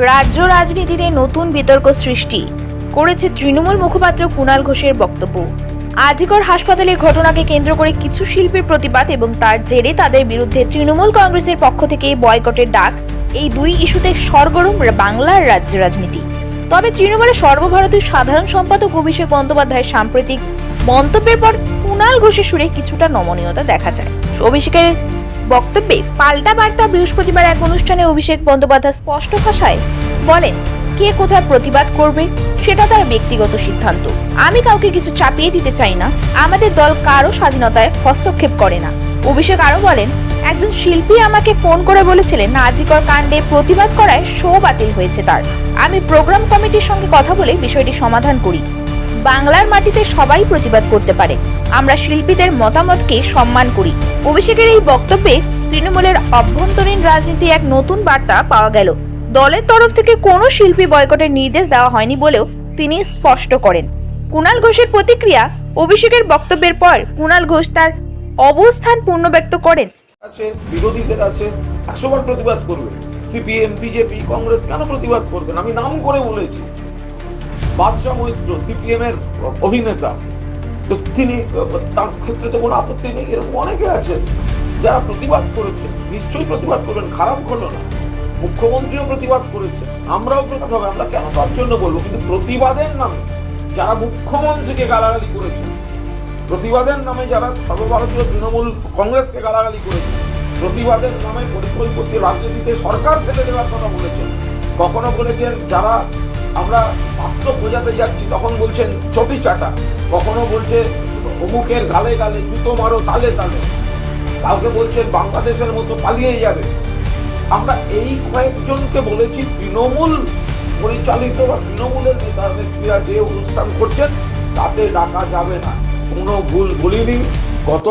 রাজ্য রাজনীতিতে নতুন বিতর্ক সৃষ্টি, করেছে তৃণমূল মুখপাত্র কুণাল ঘোষের বক্তব্য। আজিকর হাসপাতালের ঘটনাকে কেন্দ্র করে কিছু শিল্পীর প্রতিবাদ এবং তার জেরে তাদের বিরুদ্ধে তৃণমূল কংগ্রেসের পক্ষ থেকে বয়কটের ডাক, এই দুই ইস্যুতে সরগরম বাংলার রাজ্য রাজনীতি। তবে তৃণমূলের সর্বভারতীয় সাধারণ সম্পাদক অভিষেক বন্দ্যোপাধ্যায়ের সাম্প্রতিক মন্তব্যের পর কুণাল ঘোষের সুরে কিছুটা নমনীয়তা দেখা যায়। অভিষেকের বক্তব্যে পাল্টা বার্তা বৃহস্পতিবার এক অনুষ্ঠানে অভিষেক বন্দ্যোপাধ্যায় স্পষ্ট ভাষায় বলেন, কে কোথায় প্রতিবাদ করবে সেটা তার ব্যক্তিগত সিদ্ধান্ত। আমি কাউকে কিছু চাপিয়ে দিতে চাই না। আমাদের দল কারও স্বাধীনতায় হস্তক্ষেপ করে না। অভিষেক আরও বলেন, একজন শিল্পী আমাকে ফোন করে বলেছিলেন, নাজিকর কাণ্ডে প্রতিবাদ করায় শো বাতিল হয়েছে তার। আমি প্রোগ্রাম কমিটির সঙ্গে কথা বলে বিষয়টি সমাধান করি। বাংলার মাটিতে সবাই প্রতিবাদ করতে পারে। আমরা শিল্পীদের মতামতকে সম্মান করি। অভিষেকের এই বক্তব্যে তৃণমূলের অভ্যন্তরীণ রাজনীতি এক নতুন বার্তা পাওয়া গেল। দলের তরফ থেকে কোনো শিল্পী বয়কটের নির্দেশ দেওয়া হয়নি বলেও তিনি স্পষ্ট করেন। কুণাল ঘোষের প্রতিক্রিয়া, অভিষেকের বক্তব্যের পর কুণাল ঘোষ তার অবস্থান পূর্ণ ব্যক্ত করেন। আছে বিরোধীদের আছে একশো বার প্রতিবাদ করবে সিপিএম, বিজেপি, কংগ্রেস কেন প্রতিবাদ করবেন? আমি নাম করে বলেছি। বাদশাহ মৈত্র সিপিএম এর অভিনেতা। তো তিনি তার ক্ষেত্রে তো কোনো আপত্তি নেই, এরকম অনেকে আছেন যারা প্রতিবাদ করেছেন। নিশ্চয়ই প্রতিবাদ করবেন, খারাপ হলো না। মুখ্যমন্ত্রীও প্রতিবাদ করেছেন, আমরাও প্রতিবাদ হবে আমরা কেন তার জন্য বলব? কিন্তু প্রতিবাদের নামে যারা মুখ্যমন্ত্রীকে গালাগালি করেছেন, প্রতিবাদের নামে যারা সর্বভারতীয় তৃণমূল কংগ্রেসকে গালাগালি করেছে প্রতিবাদের নামে পরিকল্পিত রাজনীতিতে সরকার ফেলে দেওয়ার কথা বলেছেন, কখনো বলেছেন যারা আমরা বাস্তব বোঝাতে যাচ্ছি, তখন বলছেন চটি চাটা। কখনো বলছে, অমুকের গালে গালে জুতো মারো, তালে তালে। কাউকে বলছেন, বাংলাদেশের মতো পালিয়ে যাবে। আমরা এই কয়েকজনকে বলেছি, তৃণমূল পরিচালিত বা তৃণমূলের নেতা নেত্রীরা যে অনুষ্ঠান করছেন, তাতে ডাকা যাবে না। কোনো ভুল বলিনি। গত